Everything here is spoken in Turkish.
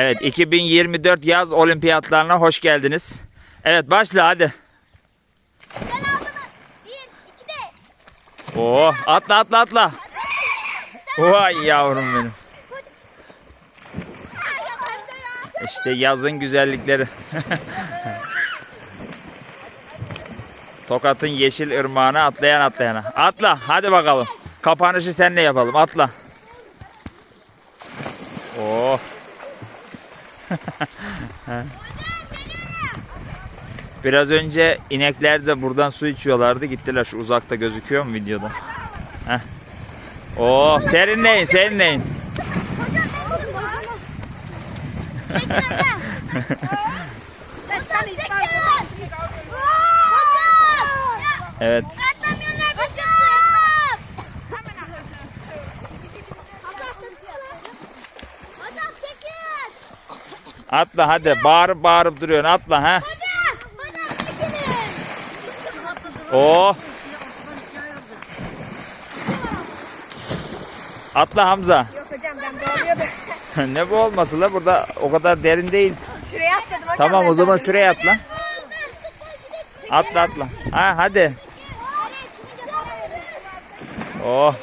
Evet 2024 yaz olimpiyatlarına hoş geldiniz. Evet başla hadi. Sen aldın. Bir, iki de. Oo atla atla atla. Vay yavrum benim. İşte yazın güzellikleri. Tokat'ın yeşil ırmağına atlayan atlayana. Atla hadi bakalım. Kapanışı senle yapalım atla. Oo. Biraz önce inekler de buradan su içiyorlardı. Gittiler şu uzakta gözüküyor mu videoda? Heh. Oo serinleyin serinleyin. Evet. Atlamıyorlar hocam. Hocam çekin. Atla hadi bağırıp bağırıp duruyorsun atla ha. Oo. Atla Hamza. Yok hocam ben doğruyordum. ne bu olması la burada o kadar derin değil. Şuraya atladım hocam. Tamam o zaman şuraya atla. Atla atla. Ha hadi. Oh